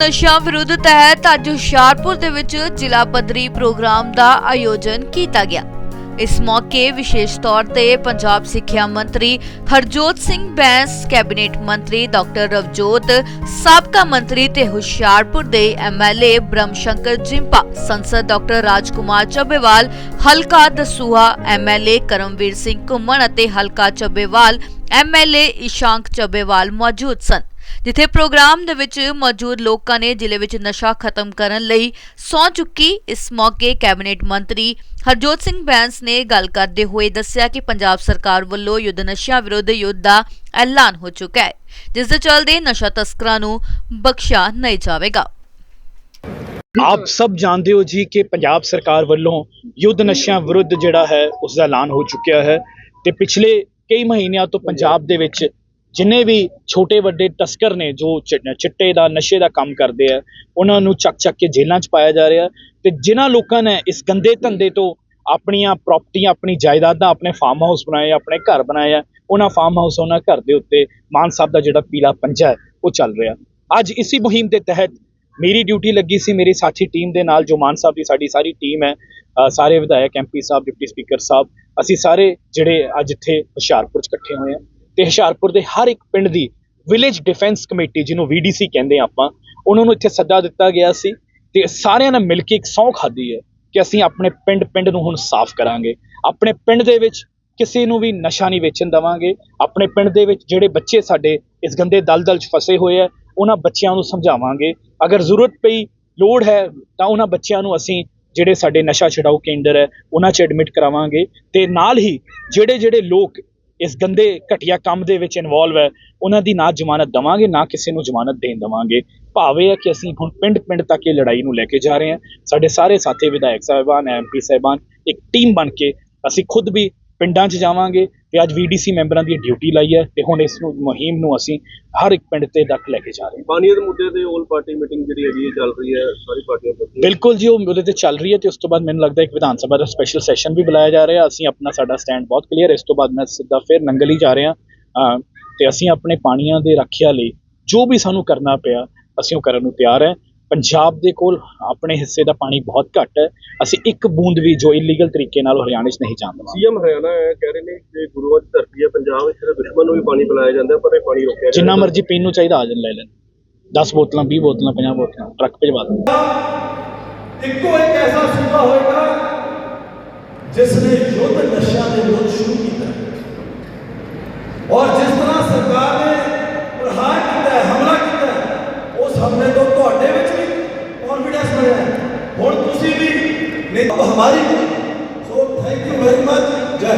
ਨਸ਼ਾ ਵਿਰੁੱਧ ਤਹਿਤ ਅੱਜ ਹੁਸ਼ਿਆਰਪੁਰ ਦੇ ਵਿੱਚ ਜ਼ਿਲ੍ਹਾ ਪੱਧਰੀ ਪ੍ਰੋਗਰਾਮ ਦਾ ਆਯੋਜਨ ਕੀਤਾ ਗਿਆ। ਇਸ ਮੌਕੇ ਵਿਸ਼ੇਸ਼ ਤੌਰ ਤੇ ਪੰਜਾਬ ਸਿੱਖਿਆ ਮੰਤਰੀ ਹਰਜੋਤ ਸਿੰਘ ਬੈਂਸ, ਕੈਬਨਿਟ ਮੰਤਰੀ ਡਾਕਟਰ ਰਵਜੋਤ, ਸਾਬਕਾ ਮੰਤਰੀ ਤੇ ਹੁਸ਼ਿਆਰਪੁਰ ਦੇ ਐਮਐਲਏ ਬ੍ਰਹਮ ਸ਼ੰਕਰ ਜਿੰਪਾ, ਸੰਸਦ ਡਾਕਟਰ ਰਾਜਕੁਮਾਰ ਚੱਬੇਵਾਲ, ਹਲਕਾ ਦਸੂਹਾ ਐਮਐਲਏ ਕਰਮਵੀਰ ਸਿੰਘ ਘੁੰਮਣ ਅਤੇ ਹਲਕਾ ਚੱਬੇਵਾਲ ਐਮਐਲਏ ਇਸ਼ਾਂਕ ਚੱਬੇਵਾਲ ਮੌਜੂਦ ਸਨ। ਜਿੱਥੇ ਪ੍ਰੋਗਰਾਮ ਦੇ ਵਿੱਚ ਮੌਜੂਦ ਲੋਕਾਂ ਨੇ ਜ਼ਿਲ੍ਹੇ ਵਿੱਚ ਨਸ਼ਾ ਖਤਮ ਕਰਨ ਲਈ ਸਹੁੰ ਚੁੱਕੀ। ਇਸ ਮੌਕੇ ਕੈਬਨਿਟ ਮੰਤਰੀ ਹਰਜੋਤ ਸਿੰਘ ਬੈਂਸ ਨੇ ਗੱਲ ਕਰਦੇ ਹੋਏ ਦੱਸਿਆ ਕਿ ਪੰਜਾਬ ਸਰਕਾਰ ਵੱਲੋਂ ਯੁੱਧ ਨਸ਼ਿਆਂ ਵਿਰੁੱਧ ਯੁੱਧ ਦਾ ਐਲਾਨ ਹੋ ਚੁੱਕਾ ਹੈ, ਜਿਸ ਦੇ ਚੱਲਦੇ ਨਸ਼ਾ ਤਸਕਰਾਂ ਨੂੰ ਬਖਸ਼ਿਆ ਨਹੀਂ ਜਾਵੇਗਾ। ਆਪ ਸਭ ਜਾਣਦੇ ਹੋ ਜੀ ਕਿ ਪੰਜਾਬ ਸਰਕਾਰ ਵੱਲੋਂ ਯੁੱਧ ਨਸ਼ਿਆਂ ਵਿਰੁੱਧ ਜਿਹੜਾ ਹੈ, ਉਸ ਦਾ ਐਲਾਨ ਹੋ ਚੁੱਕਿਆ ਹੈ ਤੇ ਪਿਛਲੇ ਕਈ ਮਹੀਨਿਆਂ ਤੋਂ ਪੰਜਾਬ ਦੇ ਵਿੱਚ ਜਿੰਨੇ ਵੀ ਛੋਟੇ ਵੱਡੇ ਤਸਕਰ ਨੇ ਜੋ ਚਿੱਟੇ ਦਾ, ਨਸ਼ੇ ਦਾ ਕੰਮ ਕਰਦੇ ਆ, ਉਹਨਾਂ ਨੂੰ ਚੱਕ ਚੱਕ ਕੇ ਜੇਲ੍ਹਾਂ 'ਚ ਪਾਇਆ ਜਾ ਰਿਹਾ ਤੇ ਜਿਨ੍ਹਾਂ ਲੋਕਾਂ ਨੇ ਇਸ ਗੰਦੇ ਧੰਦੇ ਤੋਂ ਆਪਣੀਆਂ ਪ੍ਰਾਪਰਟੀਆਂ ਆਪਣੀ ਜਾਇਦਾਦਾਂ ਆਪਣੇ ਫਾਰਮ ਹਾਊਸ ਬਣਾਏ, ਆਪਣੇ ਘਰ ਬਣਾਏ ਆ, ਉਹਨਾਂ ਫਾਰਮ ਹਾਊਸ ਉਹਨਾਂ ਘਰ ਦੇ ਉੱਤੇ ਮਾਨ ਸਾਹਿਬ ਦਾ ਜਿਹੜਾ ਪੀਲਾ ਪੰਜਾ ਹੈ, ਉਹ ਚੱਲ ਰਿਹਾ। ਅੱਜ ਇਸੀ ਮੁਹਿੰਮ ਦੇ ਤਹਿਤ ਮੇਰੀ ਡਿਊਟੀ ਲੱਗੀ ਸੀ, ਮੇਰੀ ਸਾਥੀ ਟੀਮ ਦੇ ਨਾਲ ਜੋ ਮਾਨ ਸਾਹਿਬ ਦੀ ਸਾਡੀ ਸਾਰੀ ਟੀਮ ਹੈ ਸਾਰੇ ਵਿਧਾਇਕ MP sahib deputy speaker sahib, ਅਸੀਂ ਸਾਰੇ ਜਿਹੜੇ ਅੱਜ ਇੱਥੇ ਹੁਸ਼ਿਆਰਪੁਰ 'ਚ ਇਕੱਠੇ ਹੋਏ ਆ। ਤੇ ਹੁਸ਼ਿਆਰਪੁਰ ਦੇ ਹਰ ਇੱਕ ਪਿੰਡ ਦੀ ਵਿਲੇਜ ਡਿਫੈਂਸ ਕਮੇਟੀ ਜਿਹਨੂੰ ਵੀਡੀਸੀ ਕਹਿੰਦੇ ਆ ਆਪਾਂ, ਉਹਨਾਂ ਨੂੰ ਇੱਥੇ ਸੱਦਾ ਦਿੱਤਾ ਗਿਆ ਸੀ ਤੇ ਸਾਰਿਆਂ ਨੇ ਮਿਲ ਕੇ ਇੱਕ ਸਹੁੰ ਖਾਧੀ ਹੈ ਕਿ ਅਸੀਂ ਆਪਣੇ ਪਿੰਡ ਪਿੰਡ ਨੂੰ ਹੁਣ ਸਾਫ਼ ਕਰਾਂਗੇ। ਆਪਣੇ ਪਿੰਡ ਦੇ ਵਿੱਚ ਕਿਸੇ ਨੂੰ ਵੀ ਨਸ਼ਾ ਨਹੀਂ ਵੇਚਣ ਦਵਾਂਗੇ। ਆਪਣੇ ਪਿੰਡ ਦੇ ਵਿੱਚ ਜਿਹੜੇ ਬੱਚੇ ਸਾਡੇ ਇਸ ਗੰਦੇ ਦਲਦਲ 'ਚ ਫਸੇ ਹੋਏ ਆ, ਉਹਨਾਂ ਬੱਚਿਆਂ ਨੂੰ ਸਮਝਾਵਾਂਗੇ। ਅਗਰ ਜ਼ਰੂਰਤ ਪਈ, ਲੋੜ ਹੈ, ਤਾਂ ਉਹਨਾਂ ਬੱਚਿਆਂ ਨੂੰ ਅਸੀਂ ਜਿਹੜੇ ਸਾਡੇ ਨਸ਼ਾ ਛਡਾਊ ਕੇਂਦਰ ਹੈ, ਉਹਨਾਂ 'ਚ ਐਡਮਿਟ ਕਰਾਵਾਂਗੇ ਤੇ ਨਾਲ ਹੀ ਜਿਹੜੇ ਜਿਹੜੇ ਲੋਕ ਇਸ ਗੰਦੇ, ਘਟੀਆ ਕੰਮ ਦੇ ਵਿੱਚ ਇਨਵੋਲਵ ਹੈ, ਉਹਨਾਂ ਦੀ ਨਾ ਜ਼ਮਾਨਤ ਦਵਾਂਗੇ, ਨਾ ਕਿਸੇ ਨੂੰ ਜ਼ਮਾਨਤ ਦੇਣ ਦਵਾਂਗੇ। ਭਾਵੇਂ ਹੈ ਕਿ ਅਸੀਂ ਹੁਣ ਪਿੰਡ ਪਿੰਡ ਤੱਕ ਇਹ ਲੜਾਈ ਨੂੰ ਲੈ ਕੇ ਜਾ ਰਹੇ ਹਾਂ। ਸਾਡੇ ਸਾਰੇ ਸਾਥੀ ਵਿਧਾਇਕ ਸਾਹਿਬਾਨ ਐਮਪੀ ਸਾਹਿਬਾਨ, ਇੱਕ ਟੀਮ ਬਣ ਕੇ ਅਸੀਂ ਖੁਦ ਵੀ ਪਿੰਡਾਂ 'ਚ ਜਾਵਾਂਗੇ ਤੇ ਅੱਜ ਵੀਡੀਸੀ ਮੈਂਬਰਾਂ ਦੀ ਡਿਊਟੀ ਲਾਈ ਹੈ ਤੇ ਹੁਣ ਇਸ ਨੂੰ ਮੁਹਿੰਮ ਨੂੰ ਅਸੀਂ ਹਰ ਇੱਕ ਪਿੰਡ ਤੇ ਤੱਕ ਲੈ ਕੇ ਜਾ ਰਹੇ ਹਾਂ। ਪਾਣੀ ਦੇ ਮੁੱਦੇ ਤੇ 올 ਪਾਰਟੀ ਮੀਟਿੰਗ ਜਿਹੜੀ ਹੈਗੀ ਹੈ ਚੱਲ ਰਹੀ ਹੈ ਸਾਰੀ ਪਾਰਟੀਆਂ ਪੱਖੀ ਬਿਲਕੁਲ ਜੀ ਉਹ ਉਹਦੇ ਤੇ ਚੱਲ ਰਹੀ ਹੈ ਤੇ ਉਸ ਤੋਂ ਬਾਅਦ ਮੈਨੂੰ ਲੱਗਦਾ ਇੱਕ ਵਿਧਾਨ ਸਭਾ ਦਾ ਸਪੈਸ਼ਲ ਸੈਸ਼ਨ ਵੀ ਬੁਲਾਇਆ ਜਾ ਰਿਹਾ ਅਸੀਂ ਆਪਣਾ ਸਾਡਾ ਸਟੈਂਡ ਬਹੁਤ ਕਲੀਅਰ ਇਸ ਤੋਂ ਬਾਅਦ ਮੈਂ ਸਿੱਧਾ ਫਿਰ ਨੰਗਲ ਹੀ ਜਾ ਰਿਹਾ ਤੇ ਅਸੀਂ ਆਪਣੇ ਪਾਣੀਆਂ ਦੇ ਰੱਖਿਆ ਲਈ ਜੋ ਵੀ ਸਾਨੂੰ ਕਰਨਾ ਪਿਆ ਅਸੀਂ ਉਹ ਕਰਨ ਨੂੰ ਤਿਆਰ ਹੈ। ਪੰਜਾਬ ਦੇ ਕੋਲ ਆਪਣੇ ਹਿੱਸੇ ਦਾ ਪਾਣੀ ਬਹੁਤ ਘੱਟ ਹੈ। ਅਸੀਂ ਇੱਕ ਬੂੰਦ ਵੀ ਜੋ ਇਲੀਗਲ ਤਰੀਕੇ ਨਾਲ ਹਰਿਆਣੇ 'ਚ ਨਹੀਂ ਜਾਣ ਦੇਵਾਂਗੇ। ਸੀਐਮ ਹਰਿਆਣਾ ਕਹਿ ਰਹੇ ਨੇ ਕਿ ਗੁਰੂਆਂ ਦੀ ਧਰਤੀ ਹੈ ਪੰਜਾਬ ਇੱਥੇ ਦੁਸ਼ਮਣ ਨੂੰ ਵੀ ਪਾਣੀ ਪਿਲਾਇਆ ਜਾਂਦਾ ਪਰ ਇਹ ਪਾਣੀ ਰੋਕਿਆ ਜਿੰਨਾ। ਮਰਜ਼ੀ ਪੀਣ ਨੂੰ ਚਾਹੀਦਾ ਆ ਜਾਣ ਲੈ ਲੈਣ। 10 ਬੋਤਲਾਂ 20 ਬੋਤਲਾਂ 50 ਬੋਤਲਾਂ ਟਰੱਕ ਭਿਜਵਾ ਦਿਓ। ਇੱਕੋ ਇੱਕ ਐਸਾ ਸੂਬਾ ਹੋਏਗਾ ਜਿਸ ਨੇ ਯੁੱਧ ਨਸ਼ਿਆਂ ਦੇ ਵਿਰੁੱਧ ਸ਼ੁਰੂ ਕੀਤਾ। ਔਰ ਜਿਸ ਤਰ੍ਹਾਂ ਸਰਕਾਰ ਨੇ ਪ੍ਰਹਾਰ ਕੀਤਾ ਹੈ, ਹਮਲਾ ਕੀਤਾ ਹੈ, ਉਸ ਹਮਲੇ ਤੋਂ ਤੁਹਾਡੇ ਵਿੱਚ ਵੀ ਕੌਨਫੀਡੈਂਸ ਬਣਿਆ ਹੈ। ਹੁਣ ਤੁਸੀਂ ਵੀ ਨਹੀਂ ਹਮਾਰੀ ਵੀ। So thank you very much